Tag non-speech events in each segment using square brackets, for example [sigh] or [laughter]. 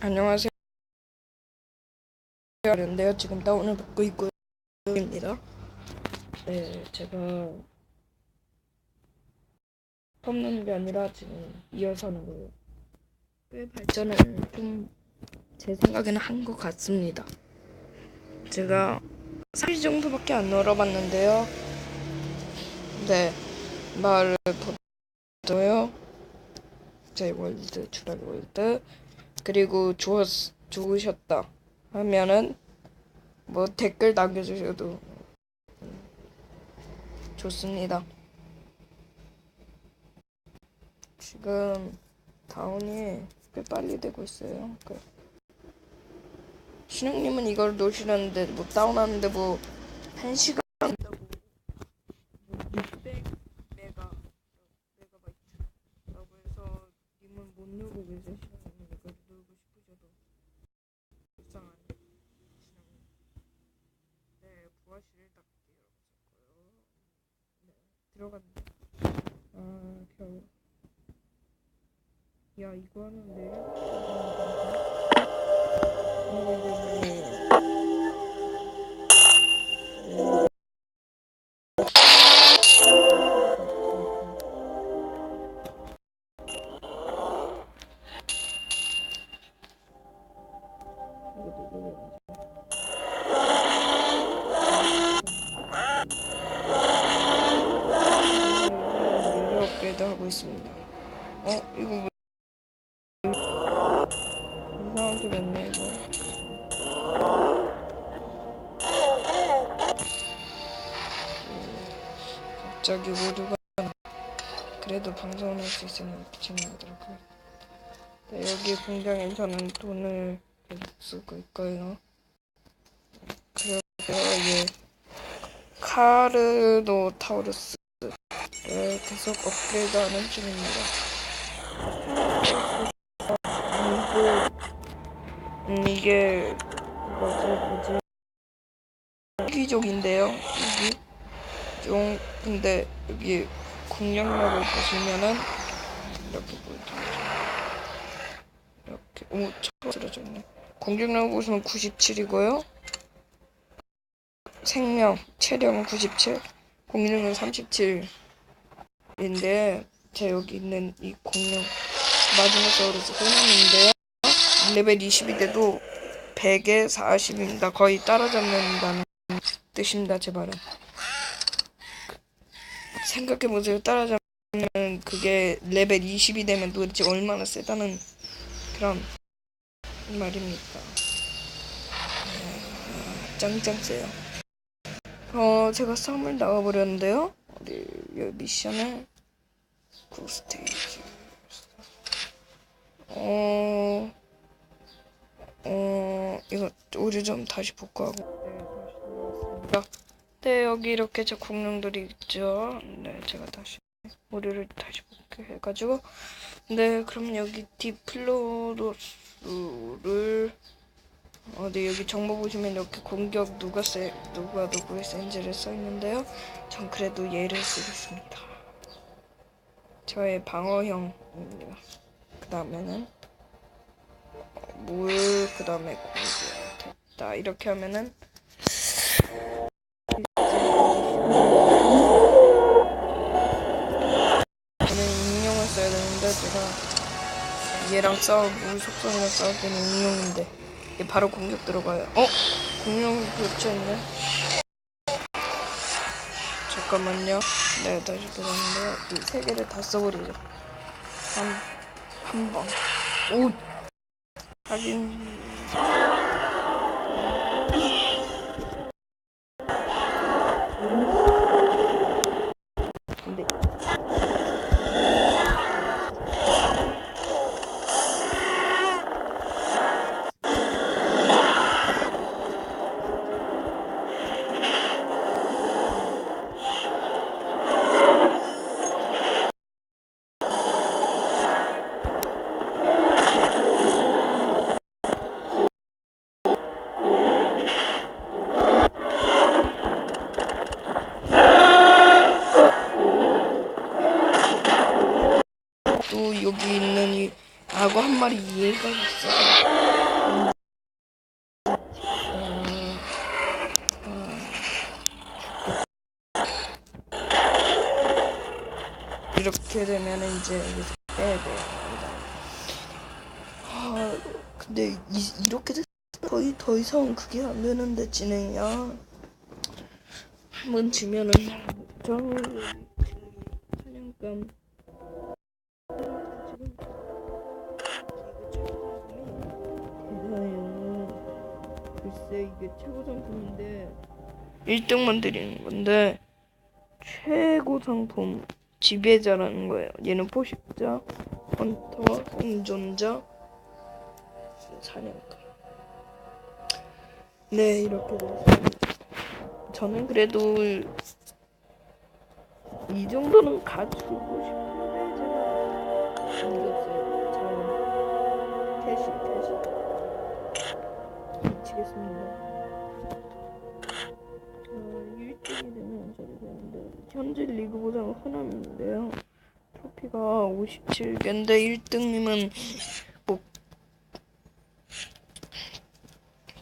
안녕하세요. 하는데요. 지금 다운을 받고 있고요. 입니다. 네, 제가 없는 게 아니라 지금 이어서 하는 거예요. 꽤 발전을 좀 제 생각에는 한 것 같습니다. 제가 3일 정도밖에 안 놀아봤는데요. 네, 마을을 보고요. 제 월드, 주랄 월드. 그리고 좋았, 좋으셨다 하면은 뭐 댓글 남겨주셔도 좋습니다. 지금 다운이 꽤 빨리 되고 있어요. 그 신영님은 이걸 놓으시는데 뭐 다운하는데 뭐 한 시간 한다고 600 메가 메가바이트라고 해서 님은 못 누르고 계세요. 신영님 이걸 누르고 싶으셔도 불쌍한 신영님. 네 부하실을 딱 열어보자고요. 네 들어갔네. 아 겨우. 야 이거 하는데. 갑자기 모두가 그래도 방송을 할 수 있으면 재미나더라고요. 네, 여기 공장에서는 돈을 계속 쓰고 있고요. 그리고 예 카르노 타우루스를 계속 업그레이드하는 중입니다. 음, 이게 뭐지 뭐지 기족인데요. 여기 좀 근데 여기 공략력을 보시면은 이렇게 보여드리죠. 이렇게 오 쓰러졌네. 공격력 보시면 97이고요. 생명, 체력은 97, 공격력은 37인데 제 여기 있는 이 공룡 마지막 서울에서 공룡인데요. 레벨 20이 돼도 100에 40입니다. 거의 따라잡는다는 뜻입니다. 제 말은. 생각해보세요. 따라잡으면 그게 레벨 20이 되면 도대체 얼마나 세다는 그런 말입니까. 아, 짱짱 세요. 어, 제가 싸움을 나가버렸는데요. 어디, 여 미션을, 구 스테이지. 어, 어, 이거 오류 좀 다시 복구하고. 네. 네, 여기 이렇게 제 공룡들이 있죠. 네, 제가 다시 오류를 다시 복구해가지고. 네, 그럼 여기 디플로로스를 어디 여기 정보 보시면 이렇게 공격 누가 세 누가 누구의 센지를 써 있는데요. 전 그래도 얘를 쓰겠습니다. 저의 방어형입니다. 그 다음에는 물, 그 다음에 공격 됐다. 이렇게 하면은 저는 인용을 제가 얘랑 싸우 물 속성이랑 싸울 때는 인용인데 얘 바로 공격 들어가요. 어? 공룡 교체했네. 잠깐만요. 네, 다시 들어갔는데요. 이 세 개를 다 써버리죠. 한, 한 번. 오! 하긴. 얘가 있어. 이렇게 되면 이제 여기서 빼야 돼요. 아, 근데 이, 이렇게 돼서 거의 더 이상 그게 안 되는데 진행이야. 한번 지면은 저 사냥감 글쎄 이게 최고 상품인데 1등만 드리는 건데 최고 상품 지배자라는 거예요. 얘는 포식자, 헌터, 생존자, 사냥감. 네 이렇게 됐습니다. 저는 그래도 이 정도는 가지고 싶은데 어, 1등이 되면 저리 되는데 현재 리그보다 흔한데요. 트로피가 57개인데 1등님은 뭐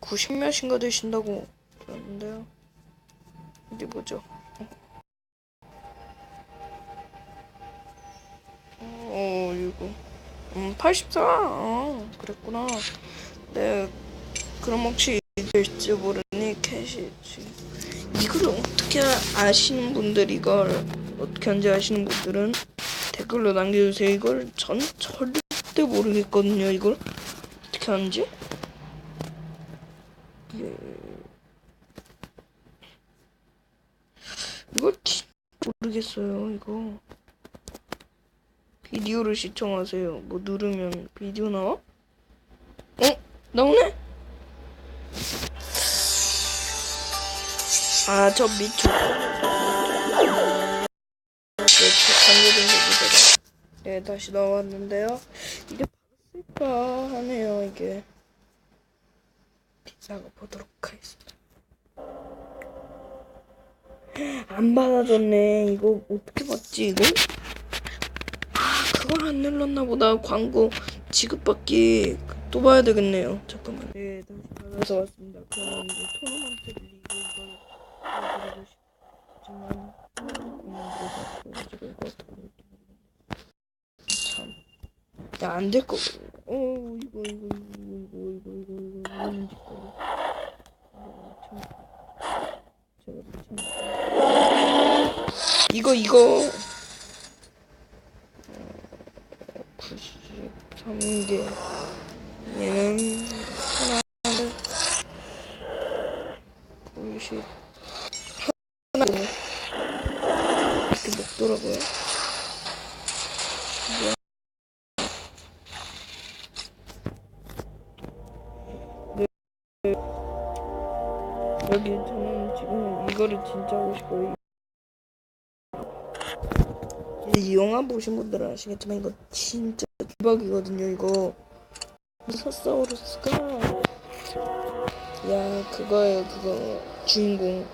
90몇인가 되신다고 들었는데요. 어디 보죠. 어, 이거. 음, 84. 아, 그랬구나. 네. 그럼 혹시 될지 모르니 캐시 이걸 어떻게 아시는 분들 이걸 어떻게 하는지 아시는 분들은 댓글로 남겨주세요. 이걸 전 절대 모르겠거든요. 이걸 어떻게 하는지. 예. 이걸 모르겠어요. 이거 비디오를 시청하세요. 뭐 누르면 비디오 나와? 어? 나오네? 아, 저 미쳐. 네. 네, 다시 나왔는데요. 이게 받았을까 하네요, 이게. 비싸가 보도록 하겠습니다. 안 받아줬네. 이거 어떻게 받지, 이거? 아, 그걸 안 눌렀나 보다. 광고 지급받기 또 봐야 되겠네요. 잠깐만. 네, 다시 받아서 왔습니다. 그럼 이제 토너먼트 리그 이걸 보여드리고 싶지만 가지고 이거 참. 야, 안 될 거. 어, 이거, 이거, 이거, 이거, 이거, 이거, 이거, 이거, 뭔지 거리. 참. 제가 참. 이거, 이거. 93개. 얘는 하나를 90. 하나. 먹더라고요. 네. 여기 저는 지금 이거를 진짜 하고 싶어요. 이 영화 보신 분들은 아시겠지만 이거 진짜 대박이거든요. 이거 사사우루스가 야 그거예요. 그거 주인공.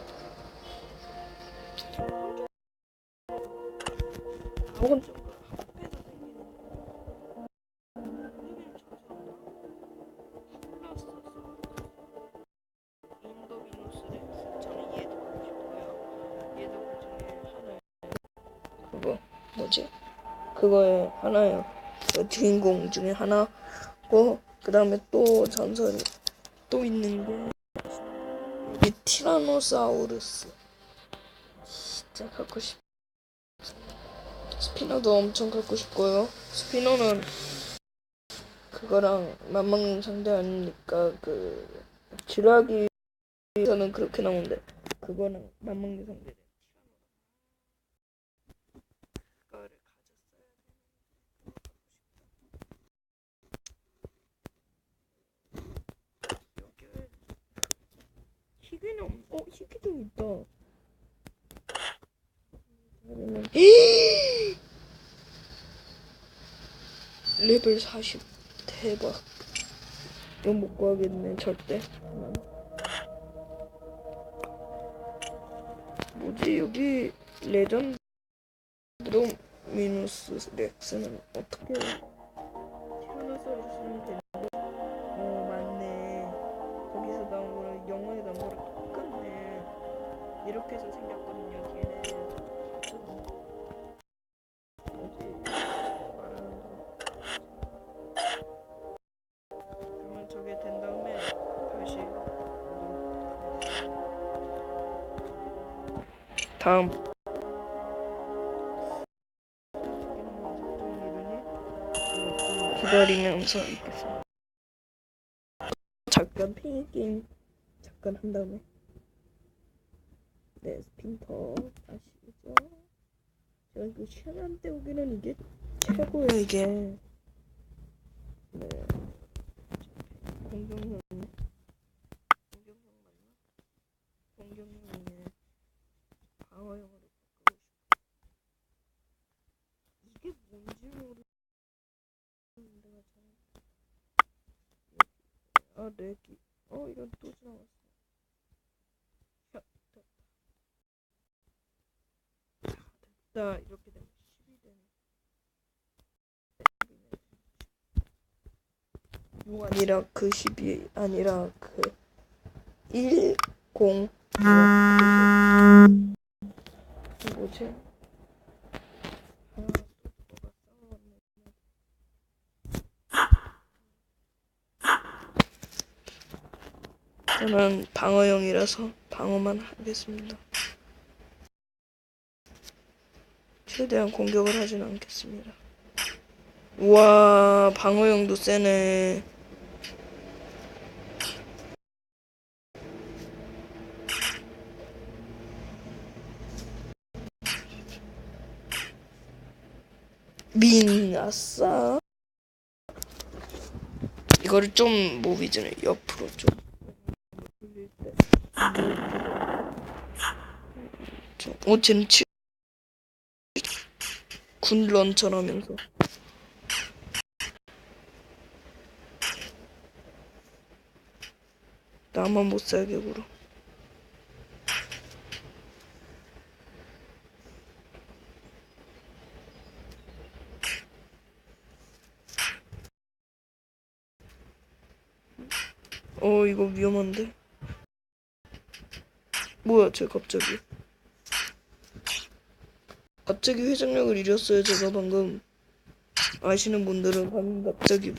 이건 좀 앞에서 그거 뭐지? 그거의 하나예요. 그 주인공 중에 하나고 그 다음에 또 전설 또 있는 게 이게 티라노사우루스 진짜 갖고 싶. 스피너도 엄청 갖고 싶고요. 스피너는 그거랑 맞먹는 상대 아니니까 그 쥐라기에서는 그렇게 나오는데 그거랑 맞먹는 상대. 희귀는 없- 어 희귀도 있다. 그러면 레벨 40 대박. 이거 못 구하겠네 절대. 난. 뭐지 여기 레전드 미누스 렉스는 어떻게. 어. 이렇게 해서 생겼거든요. 걔는. 다음 기다리면서 있겠습니다. 잠깐 핑 게임 잠깐 한 다음에 네 스핀터 아시죠? 제가 이거 시간 때우기는 이게 최고예요 이게 네 공격력 공격력 맞나? 공격력 바꾸고 싶어 이게 뭔지 모르 내가 잘 아, 렉이. 어, 이런 또 지나갔어. 야, 됐다. 됐다. 이렇게 되면 10이 되네. 6 아니라 그 10이 아니라 그 1, 0. 뭐지? 저는 방어용이라서 방어만 하겠습니다. 최대한 공격을 하진 않겠습니다. 우와, 방어용도 세네. 민, 아싸. 이거를 좀 모비즈는 옆으로 좀. 돌릴 때. 좀, 어, 쟤는 치, 군 런처라면서. 나만 못 살게 굴어. 어, 이거 위험한데? 뭐야, 쟤 갑자기. 갑자기 회전력을 잃었어요, 제가 방금. 아시는 분들은 방금 갑자기.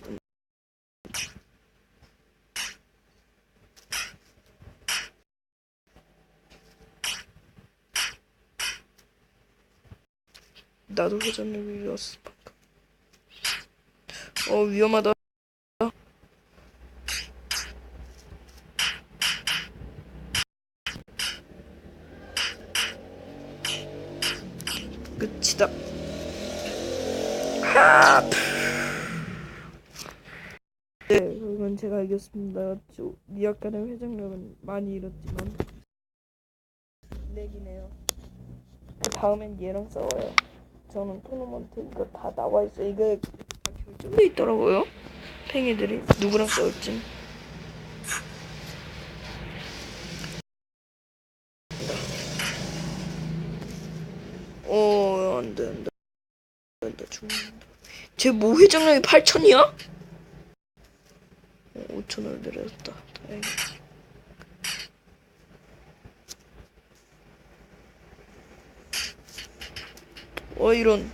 나도 회전력을 잃었어, 방금. 어, 위험하다. 하! 네, 그건 제가 이겼습니다. 저 미약간의 회전력은 많이 잃었지만 렉이네요. 그 다음엔 얘랑 싸워요. 저는 토너먼트 이거 다 나와 있어. 이거 다 결정돼 있더라고요. 팽이들이 누구랑 싸울지. 어, 안 돼, 안 돼. 안 돼, 죽는다. 쟤뭐 회전력이 8천이야? 어, 5천을 내렸다. 다행이다. 어, 이런.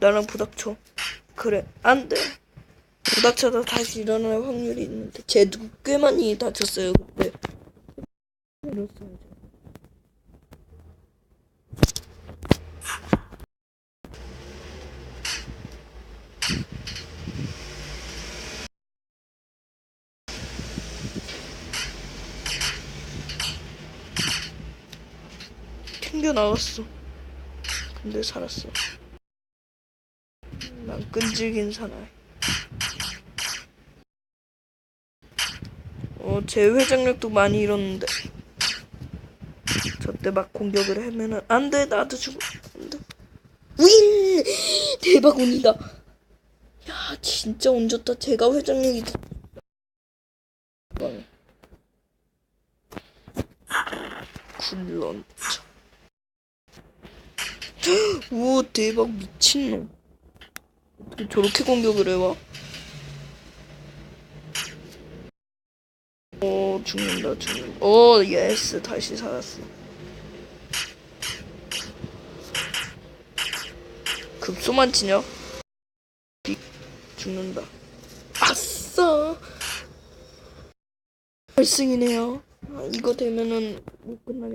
나랑 부닥쳐. 그래, 안 돼. 부닥쳐도 다시 일어날 확률이 있는데, 쟤도 꽤 많이 다쳤어요, 그때. 이랬어야 튕겨 나갔어. 근데 살았어. 난 끈질긴 사나이. 어, 제 회전력도 많이 잃었는데. 저때 막 공격을 하면은 안 돼, 나도 죽어. 안 돼. 윈! 대박 운이다. 야, 진짜 운 좋다. 제가 빵. 굴런 [gasps] 쳐. 오 대박 미친놈 어떻게 저렇게 공격을 해와? 어 죽는다 죽는다. 어 예스 다시 살았어. 급소만 치냐? 비- 죽는다. 아싸. 1승이네요. 아, 이거 되면은 못 끝나겠다.